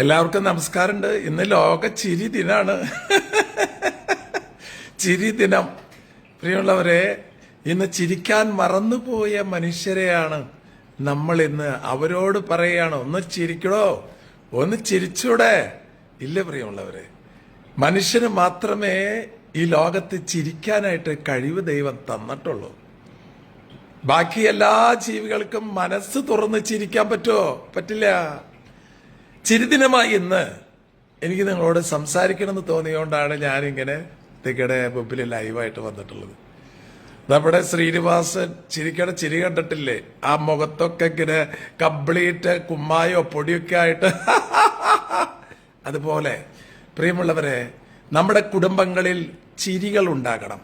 എല്ലാവർക്കും നമസ്കാരമുണ്ട്. ഇന്ന് ലോക ചിരി ദിനാണ്. ചിരി ദിനം. പ്രിയമുള്ളവരെ ഇന്ന് ചിരിക്കാൻ മറന്നുപോയ മനുഷ്യരെയാണ് നമ്മൾ ഇന്ന്. അവരോട് പറയുകയാണ് ഒന്ന് ചിരിക്കണോ ഒന്ന് ചിരിച്ചൂടെ. ഇല്ല പ്രിയമുള്ളവരെ മനുഷ്യന് മാത്രമേ ഈ ലോകത്ത് ചിരിക്കാനായിട്ട് കഴിവ് ദൈവം തന്നിട്ടുള്ളൂ. ബാക്കി എല്ലാ ജീവികൾക്കും മനസ്സ് തുറന്ന് ചിരിക്കാൻ പറ്റുമോ? പറ്റില്ല. ചിരിദിനമായി ഇന്ന് എനിക്ക് നിങ്ങളോട് സംസാരിക്കണമെന്ന് തോന്നിയോണ്ടാണ് ഞാനിങ്ങനെ തിക്കടെ മുമ്പിൽ ലൈവായിട്ട് വന്നിട്ടുള്ളത്. നമ്മുടെ ശ്രീനിവാസൻ ചിരിക്കണ ചിരി കണ്ടിട്ടില്ലേ? ആ മുഖത്തൊക്കെ ഇങ്ങനെ കംപ്ലീറ്റ് കുമ്മായോ പൊടിയൊക്കെ ആയിട്ട്. അതുപോലെ പ്രിയമുള്ളവരെ നമ്മുടെ കുടുംബങ്ങളിൽ ചിരികൾ ഉണ്ടാകണം.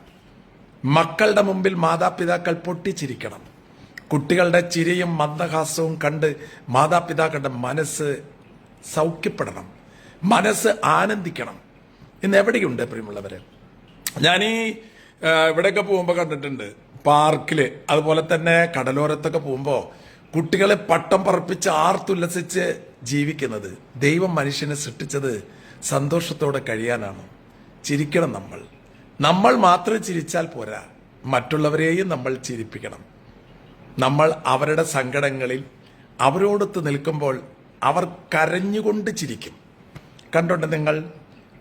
മക്കളുടെ മുമ്പിൽ മാതാപിതാക്കൾ പൊട്ടിച്ചിരിക്കണം. കുട്ടികളുടെ ചിരിയും മന്ദഹാസവും കണ്ട് മാതാപിതാക്കളുടെ മനസ്സ് സൗഖ്യപ്പെടണം. മനസ്സ് ആനന്ദിക്കണം. ഇന്ന് എവിടെയുണ്ട് പ്രിയമുള്ളവരെ? ആ, ഇവിടെയൊക്കെ പോകുമ്പോൾ കണ്ടിട്ടുണ്ട്. പാർക്കിൽ അതുപോലെ തന്നെ കടലോരത്തൊക്കെ പോകുമ്പോൾ കുട്ടികളെ പട്ടം പറപ്പിച്ച് ആർത്തുല്ലസിച്ച് ജീവിക്കുന്നത് ദൈവം മനുഷ്യനെ സൃഷ്ടിച്ചത് സന്തോഷത്തോടെ കഴിയാനാണ്. ചിരിക്കണം നമ്മൾ. നമ്മൾ മാത്രം ചിരിച്ചാൽ പോരാ. മറ്റുള്ളവരെയും നമ്മൾ ചിരിപ്പിക്കണം. നമ്മൾ അവരുടെ സങ്കടങ്ങളിൽ അവരോടൊത്ത് നിൽക്കുമ്പോൾ അവർ കരഞ്ഞുകൊണ്ട് ചിരിക്കും. കണ്ടോണ്ട് നിങ്ങൾ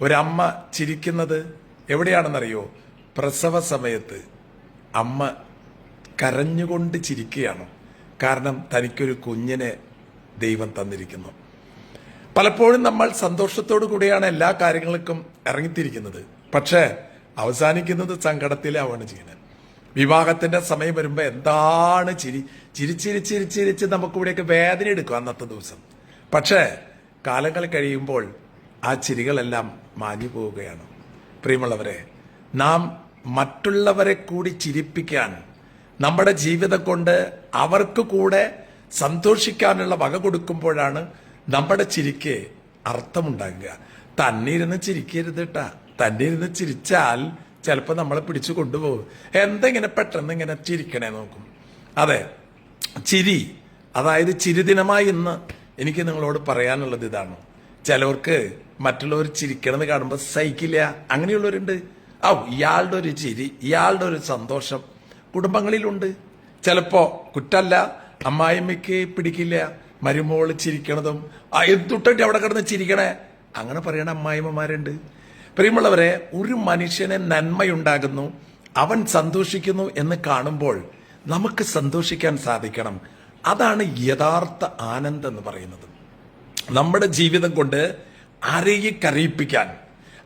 ഒരമ്മ ചിരിക്കുന്നത് എവിടെയാണെന്നറിയോ? പ്രസവ സമയത്ത് അമ്മ കരഞ്ഞുകൊണ്ട് ചിരിക്കുകയാണ്. കാരണം തനിക്കൊരു കുഞ്ഞിനെ ദൈവം തന്നിരിക്കുന്നു. പലപ്പോഴും നമ്മൾ സന്തോഷത്തോടു കൂടിയാണ് എല്ലാ കാര്യങ്ങൾക്കും ഇറങ്ങിത്തിരിക്കുന്നത്. പക്ഷേ അവസാനിക്കുന്നത് സങ്കടത്തിലാവാണ് ചെയ്യുന്നത് വിവാഹത്തിന്റെ സമയം വരുമ്പോൾ എന്താണ് ചിരി? ചിരിച്ചിരിച്ചിരിച്ചിരിച്ച് നമുക്കിവിടെയൊക്കെ വേദന എടുക്കും അന്നത്തെ ദിവസം. പക്ഷേ കാലങ്ങൾ കഴിയുമ്പോൾ ആ ചിരികളെല്ലാം മാഞ്ഞു പോവുകയാണ്. പ്രിയമുള്ളവരെ നാം മറ്റുള്ളവരെ കൂടി ചിരിപ്പിക്കാൻ നമ്മുടെ ജീവിതം കൊണ്ട് അവർക്ക് കൂടെ സന്തോഷിക്കാനുള്ള വക കൊടുക്കുമ്പോഴാണ് നമ്മുടെ ചിരിക്ക് അർത്ഥമുണ്ടാകുക. തന്നിരുന്ന് ചിരിക്കരുത് കേട്ടാ തന്നിരുന്ന് ചിരിച്ചാൽ ചിലപ്പോൾ നമ്മളെ പിടിച്ചു കൊണ്ടുപോകും. എന്തെങ്ങനെ പെട്ടെന്ന് ഇങ്ങനെ ചിരിക്കണേ നോക്കും. അതെ ചിരി അതായത് ചിരിദിനമായി ഇന്ന് എനിക്ക് നിങ്ങളോട് പറയാനുള്ളത് ഇതാണ്. ചിലവർക്ക് മറ്റുള്ളവർ ചിരിക്കണമെന്ന് കാണുമ്പോൾ സഹിക്കില്ല. അങ്ങനെയുള്ളവരുണ്ട്. ഔ ഇയാളുടെ ഒരു ചിരി ഇയാളുടെ ഒരു സന്തോഷം കുടുംബങ്ങളിലുണ്ട്. ചിലപ്പോ കുറ്റല്ല അമ്മായിമ്മയ്ക്ക് പിടിക്കില്ല മരുമോൾ ചിരിക്കണതും ആ എന്തുട്ടി അവിടെ കിടന്ന് ചിരിക്കണേ? അങ്ങനെ പറയണ അമ്മായിമ്മമാരുണ്ട് പ്രിയമുള്ളവരെ ഒരു മനുഷ്യന് നന്മയുണ്ടാകുന്നു അവൻ സന്തോഷിക്കുന്നു എന്ന് കാണുമ്പോൾ നമുക്ക് സന്തോഷിക്കാൻ സാധിക്കണം. അതാണ് യഥാർത്ഥ ആനന്ദം എന്ന് പറയുന്നത്. നമ്മുടെ ജീവിതം കൊണ്ട് അരയി കരയിപ്പിക്കാൻ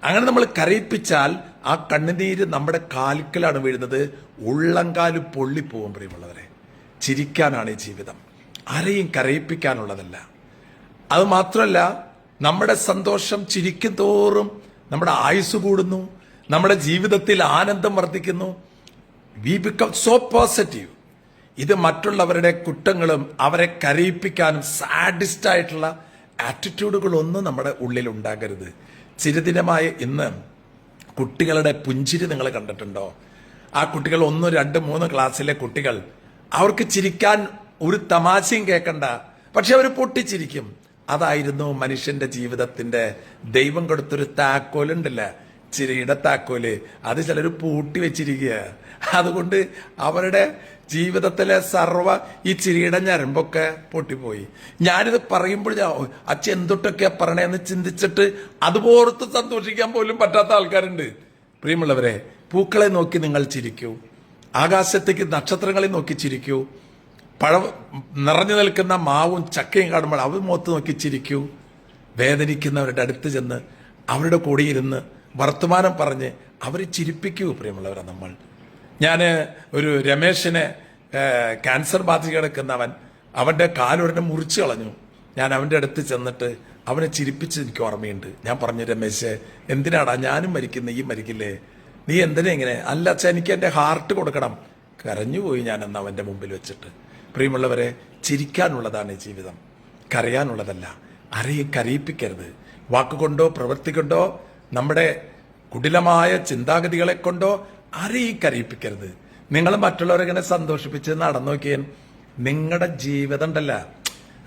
അങ്ങനെ നമ്മൾ കരയിപ്പിച്ചാൽ ആ കണ്ണുനീര് നമ്മുടെ കാൽക്കലാണ് വീഴുന്നത്. ഉള്ളങ്കാൽ പൊള്ളിപ്പോവും പ്രിയമുള്ളവരെ. ചിരിക്കാനാണ് ഈ ജീവിതം. അരയും കരയിപ്പിക്കാനുള്ളതല്ല. അത് മാത്രമല്ല നമ്മുടെ സന്തോഷം ചിരിക്കും തോറും നമ്മുടെ ആയുസ് കൂടുന്നു. നമ്മുടെ ജീവിതത്തിൽ ആനന്ദം വർദ്ധിക്കുന്നു. വി ബിക്കം സോ പോസിറ്റീവ് ഇത് മറ്റുള്ളവരുടെ കുറ്റങ്ങളും അവരെ കരയിപ്പിക്കാനും സാഡിസ്റ്റ് ആയിട്ടുള്ള ആറ്റിറ്റ്യൂഡുകളൊന്നും നമ്മുടെ ഉള്ളിൽ ഉണ്ടാകരുത് ചിരദിനമായ ഇന്ന് കുട്ടികളുടെ പുഞ്ചിരി നിങ്ങൾ കണ്ടിട്ടുണ്ടോ? ആ കുട്ടികൾ ഒന്ന് രണ്ട് മൂന്ന് ക്ലാസ്സിലെ കുട്ടികൾ അവർക്ക് ചിരിക്കാൻ ഒരു തമാശയും കേൾക്കണ്ട പക്ഷെ അവർ പൊട്ടിച്ചിരിക്കും. അതായിരുന്നു മനുഷ്യന്റെ ജീവിതത്തിന്റെ ദൈവം കൊടുത്തൊരു താക്കോലുണ്ടല്ല? ചിരിയുടെ താക്കോൽ അത് ചിലർ പൂട്ടി വെച്ചിരിക്കുക. അതുകൊണ്ട് അവരുടെ ജീവിതത്തിലെ സർവ ഈ ചിരിയുടെ ഞരമ്പൊക്കെ പൊട്ടിപ്പോയി. ഞാനിത് പറയുമ്പോൾ ഞാൻ "ഓ, അച്ഛൻ എന്തൊട്ടൊക്കെയാ പറയണേന്ന് ചിന്തിച്ചിട്ട് അതുപോലത്ത് സന്തോഷിക്കാൻ പോലും പറ്റാത്ത ആൾക്കാരുണ്ട്. പ്രിയമുള്ളവരെ പൂക്കളെ നോക്കി നിങ്ങൾ ചിരിക്കൂ. ആകാശത്തേക്ക് നക്ഷത്രങ്ങളെ നോക്കി ചിരിക്കൂ. പഴ നിറഞ്ഞു നിൽക്കുന്ന മാവും ചക്കയും കാണുമ്പോൾ അവർ മുഖത്ത് നോക്കി ചിരിക്കൂ. വേദനിക്കുന്നവരുടെ അടുത്ത് ചെന്ന് അവരുടെ കൂടെ ഇരുന്ന് വർത്തമാനം പറഞ്ഞ് അവരെ ചിരിപ്പിക്കൂ പ്രിയമുള്ളവരെ നമ്മൾ. ഞാൻ ഒരു രമേശിനെ ക്യാൻസർ ബാധിച്ച് കിടക്കുന്നവൻ അവന്റെ കാലൊരെണ്ണം മുറിച്ച് കളഞ്ഞു. ഞാൻ അവന്റെ അടുത്ത് ചെന്നിട്ട് അവനെ ചിരിപ്പിച്ച് എനിക്ക് ഓർമ്മയുണ്ട്. ഞാൻ പറഞ്ഞു രമേശ് എന്തിനാടാ ഞാനും മരിക്കുന്ന? ഈ മരിക്കില്ലേ? നീ എന്തിനാ ഇങ്ങനെ? അല്ല അച്ഛൻ എനിക്ക് എന്റെ ഹാർട്ട് കൊടുക്കണം. കരഞ്ഞുപോയി ഞാൻ എന്ന് അവന്റെ മുമ്പിൽ വെച്ചിട്ട്. പ്രിയമുള്ളവരെ ചിരിക്കാനുള്ളതാണ് ജീവിതം. കരയാനുള്ളതല്ല. ആരെയും കരയിപ്പിക്കരുത്. വാക്കുകൊണ്ടോ പ്രവൃത്തി കൊണ്ടോ നമ്മുടെ കുടിലമായ ചിന്താഗതികളെ കൊണ്ടോ ആരെയും കരയിപ്പിക്കരുത്. നിങ്ങൾ മറ്റുള്ളവരെ ഇങ്ങനെ സന്തോഷിപ്പിച്ച് നടന്നു നോക്കിയാൽ നിങ്ങളുടെ ജീവിതം ഉണ്ടല്ല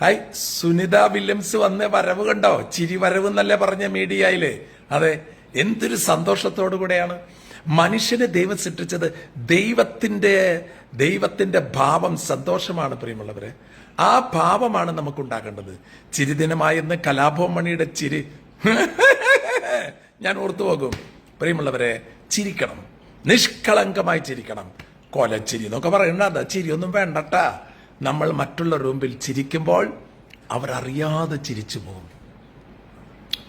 ഹായ് സുനിത വില്യംസ് വന്ന വരവ് കണ്ടോ? ചിരി വരവ് എന്നല്ലേ പറഞ്ഞ മീഡിയയിൽ. അതെ എന്തൊരു സന്തോഷത്തോടു കൂടെയാണ്. മനുഷ്യനെ ദൈവം സൃഷ്ടിച്ചത് ദൈവത്തിന്റെ ദൈവത്തിന്റെ ഭാവം സന്തോഷമാണ് പ്രിയമുള്ളവരെ. ആ ഭാവമാണ് നമുക്കുണ്ടാകേണ്ടത്. ചിരിദിനമായെന്ന് കലാഭവൻ മണിയുടെ ചിരി. ഞാൻ ഓർത്തു പോകും. പ്രിയമുള്ളവരെ ചിരിക്കണം. നിഷ്കളങ്കമായി ചിരിക്കണം. കൊലച്ചിരി എന്നൊക്കെ പറയണ്ട ചിരിയൊന്നും വേണ്ടട്ടാ. നമ്മൾ മറ്റുള്ളവരുടെ മുമ്പിൽ ചിരിക്കുമ്പോൾ അവരറിയാതെ ചിരിച്ചു പോകും.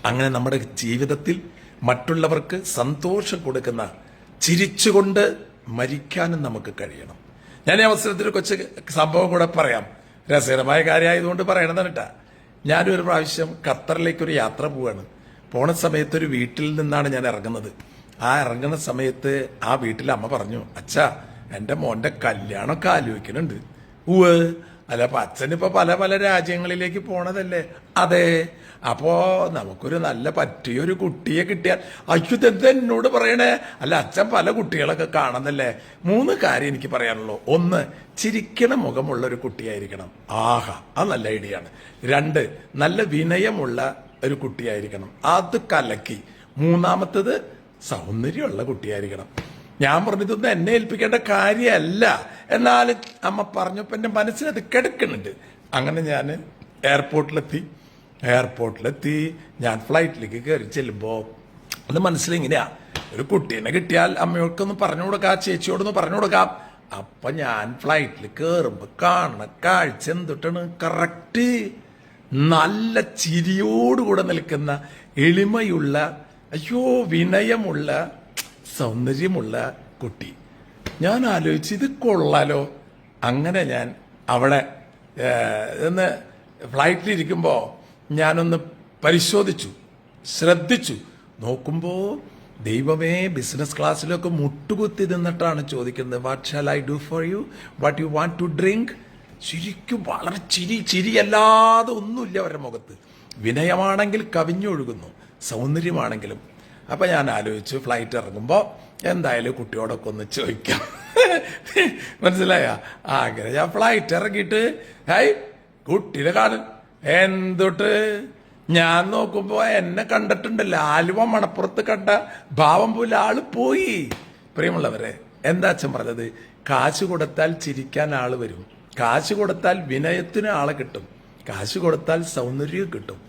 അങ്ങനെ നമ്മുടെ ജീവിതത്തിൽ മറ്റുള്ളവർക്ക് സന്തോഷം കൊടുക്കുന്ന ചിരിച്ചുകൊണ്ട് മരിക്കാനും നമുക്ക് കഴിയണം. ഞാൻ ഈ അവസരത്തിൽ കൊച്ച് സംഭവം കൂടെ പറയാം. രസകരമായ കാര്യമായതുകൊണ്ട് പറയണതാണ് കേട്ടാ ഞാനൊരു പ്രാവശ്യം ഖത്തറിലേക്ക് ഒരു യാത്ര പോവാണ്. പോണ സമയത്ത് ഒരു വീട്ടിൽ നിന്നാണ് ഞാൻ ഇറങ്ങുന്നത്. ആ ഇറങ്ങുന്ന സമയത്ത് ആ വീട്ടിൽ അമ്മ പറഞ്ഞു അച്ഛാ എന്റെ മോന്റെ കല്യാണമൊക്കെ ആലോചിക്കുന്നുണ്ട്. ഉവ് അല്ല അപ്പൊ അച്ഛനിപ്പോ പല പല രാജ്യങ്ങളിലേക്ക് പോണതല്ലേ? അതെ. അപ്പോ നമുക്കൊരു നല്ല പറ്റിയൊരു കുട്ടിയെ കിട്ടിയാൽ അയ്യോ ഇതെന്താ എന്നോട് പറയണേ? അല്ല അച്ഛൻ പല കുട്ടികളൊക്കെ കാണുന്നല്ലേ? മൂന്ന് കാര്യം എനിക്ക് പറയാനുള്ളൂ. ഒന്ന് ചിരിക്കണ മുഖമുള്ള ഒരു കുട്ടിയായിരിക്കണം. ആഹാ അത് നല്ല ഐഡിയ ആണ്. രണ്ട് നല്ല വിനയമുള്ള ഒരു കുട്ടിയായിരിക്കണം. അത് കലക്കി. മൂന്നാമത്തത് സൗന്ദര്യമുള്ള കുട്ടിയായിരിക്കണം. ഞാൻ പറഞ്ഞതൊന്നും എന്നെ ഏൽപ്പിക്കേണ്ട കാര്യമല്ല. എന്നാൽ അമ്മ പറഞ്ഞപ്പോൾ എന്റെ മനസ്സിനത് കിടക്കുന്നുണ്ട്. അങ്ങനെ ഞാൻ എയർപോർട്ടിലെത്തി. എയർപോർട്ടിലെത്തി. ഞാൻ ഫ്ലൈറ്റിലേക്ക് കയറി ചെല്ലുമ്പോൾ അത് മനസ്സിലിങ്ങനെയാ? ഒരു കുട്ടീനെ കിട്ടിയാൽ അമ്മയോടൊക്കൊന്ന് പറഞ്ഞു കൊടുക്കാം ചേച്ചിയോടൊന്ന് പറഞ്ഞു കൊടുക്കാം. അപ്പൊ ഞാൻ ഫ്ലൈറ്റിൽ കയറുമ്പോ കാണുന്ന കാഴ്ച എന്തൊട്ടാണ്? കറക്റ്റ് നല്ല ചിരിയോടുകൂടെ നിൽക്കുന്ന എളിമയുള്ള അയ്യോ വിനയമുള്ള സൗന്ദര്യമുള്ള കുട്ടി. ഞാൻ ആലോചിച്ച് ഇത് കൊള്ളാലോ. അങ്ങനെ ഞാൻ അവിടെ ഇന്ന് ഫ്ലൈറ്റിലിരിക്കുമ്പോൾ ഞാനൊന്ന് പരിശോധിച്ചു ശ്രദ്ധിച്ചു. നോക്കുമ്പോൾ ദൈവമേ ബിസിനസ് ക്ലാസ്സിലൊക്കെ മുട്ടുകുത്തി നിന്നിട്ടാണ് ചോദിക്കുന്നത്. What shall I do for you what you want to drink ശരിക്കും വളരെ ചിരി ചിരിയല്ലാതെ ഒന്നുമില്ല അവരുടെ മുഖത്ത്. വിനയമാണെങ്കിൽ കവിഞ്ഞൊഴുകുന്നു സൗന്ദര്യമാണെങ്കിലും. അപ്പം ഞാൻ ആലോചിച്ചു ഫ്ലൈറ്റ് ഇറങ്ങുമ്പോൾ എന്തായാലും കുട്ടിയോടൊക്കെ ഒന്ന് ചോദിക്കാം. മനസ്സിലായ? അങ്ങനെ ഞാൻ ഫ്ലൈറ്റ് ഇറങ്ങിയിട്ട് ഹൈ കുട്ടീനെ കാണും എന്തൊട്ട്? ഞാൻ നോക്കുമ്പോൾ എന്നെ കണ്ടിട്ടുണ്ടല്ലോ ആലുവ മണപ്പുറത്ത് കണ്ട ഭാവം പോലെ ആൾ പോയി. പ്രിയമുള്ളവരെ എന്താ അച്ഛൻ പറഞ്ഞത്? കാശ് കൊടുത്താൽ ചിരിക്കാൻ ആൾ വരും. കാശ് കൊടുത്താൽ വിനയത്തിന് ആളെ കിട്ടും. കാശ് കൊടുത്താൽ സൗന്ദര്യം കിട്ടും.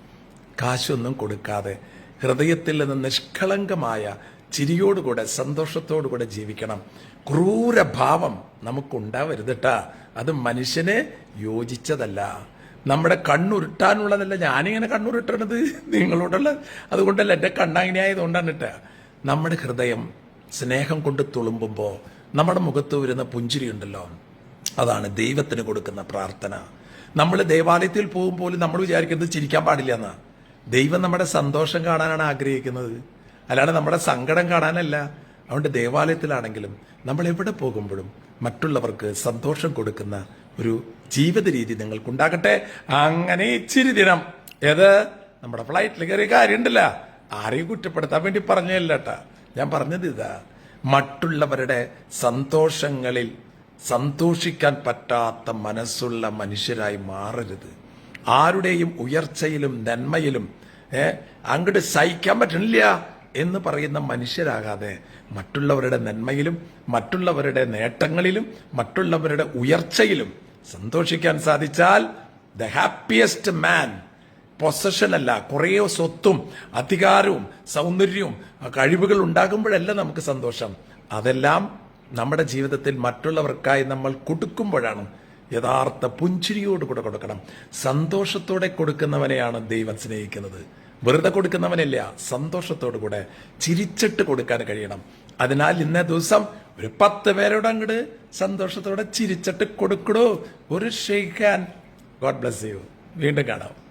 കാശൊന്നും കൊടുക്കാതെ ഹൃദയത്തിൽ നിന്ന് നിഷ്കളങ്കമായ ചിരിയോടുകൂടെ സന്തോഷത്തോടുകൂടെ ജീവിക്കണം. ക്രൂരഭാവം നമുക്കുണ്ടാവരുതട്ടാ അത് മനുഷ്യനെ യോജിച്ചതല്ല. നമ്മുടെ കണ്ണുരുട്ടാനുള്ളതല്ല. ഞാനിങ്ങനെ കണ്ണുരുട്ടണത്. നിങ്ങളോടുള്ള അതുകൊണ്ടല്ല എന്റെ കണ്ണങ്ങനെ ആയതുകൊണ്ടാണ് കേട്ടാ നമ്മുടെ ഹൃദയം സ്നേഹം കൊണ്ട് തുളുമ്പുമ്പോൾ നമ്മുടെ മുഖത്ത് വരുന്ന പുഞ്ചിരി ഉണ്ടല്ലോ അതാണ് ദൈവത്തിന് കൊടുക്കുന്ന പ്രാർത്ഥന. നമ്മൾ ദേവാലയത്തിൽ പോകുമ്പോൾ നമ്മൾ വിചാരിക്കുന്നത് ചിരിക്കാൻ പാടില്ല എന്നാ. ദൈവം നമ്മുടെ സന്തോഷം കാണാനാണ് ആഗ്രഹിക്കുന്നത്. അല്ലാണ്ട് നമ്മുടെ സങ്കടം കാണാനല്ല. അതുകൊണ്ട് ദേവാലയത്തിലാണെങ്കിലും നമ്മൾ എവിടെ പോകുമ്പോഴും മറ്റുള്ളവർക്ക് സന്തോഷം കൊടുക്കുന്ന ഒരു ജീവിത രീതി നിങ്ങൾക്കുണ്ടാകട്ടെ. അങ്ങനെ ഇച്ചിരി ദിനം. ഏത്? നമ്മുടെ ഫ്ലൈറ്റിൽ കയറിയ കാര്യമുണ്ടല്ല. ആരെയും കുറ്റപ്പെടുത്താൻ വേണ്ടി പറഞ്ഞല്ല ഞാൻ പറഞ്ഞത് ഇതാ. മറ്റുള്ളവരുടെ സന്തോഷങ്ങളിൽ സന്തോഷിക്കാൻ പറ്റാത്ത മനസ്സുള്ള മനുഷ്യരായി മാറരുത്. ആരുടെയും ഉയർച്ചയിലും നന്മയിലും അങ്ങോട്ട് സഹിക്കാൻ പറ്റണില്ല എന്ന് പറയുന്ന മനുഷ്യരാകാതെ മറ്റുള്ളവരുടെ നന്മയിലും മറ്റുള്ളവരുടെ നേട്ടങ്ങളിലും മറ്റുള്ളവരുടെ ഉയർച്ചയിലും സന്തോഷിക്കാൻ സാധിച്ചാൽ ദ ഹാപ്പിയസ്റ്റ് മാൻ പൊസഷൻ അല്ല. കുറേ സ്വത്തും അധികാരവും സൗന്ദര്യവും കഴിവുകൾ ഉണ്ടാകുമ്പോഴല്ല നമുക്ക് സന്തോഷം. അതെല്ലാം നമ്മുടെ ജീവിതത്തിൽ മറ്റുള്ളവർക്കായി നമ്മൾ കൊടുക്കുമ്പോഴാണ് യഥാർത്ഥ പുഞ്ചിരിയോട് കൂടെ കൊടുക്കണം. സന്തോഷത്തോടെ കൊടുക്കുന്നവനെയാണ് ദൈവം സ്നേഹിക്കുന്നത്. വെറുതെ കൊടുക്കുന്നവനല്ല സന്തോഷത്തോടു കൂടെ ചിരിച്ചിട്ട് കൊടുക്കാൻ കഴിയണം. അതിനാൽ ഇന്നേ ദിവസം ഒരു പത്ത് പേരോട് അങ്ങോട്ട് സന്തോഷത്തോടെ ചിരിച്ചിട്ട് കൊടുക്കടോ. ഒരു ഷെയ്ക്കാൻ ഗോഡ് ബ്ലസ് യു വീണ്ടും കാണാം.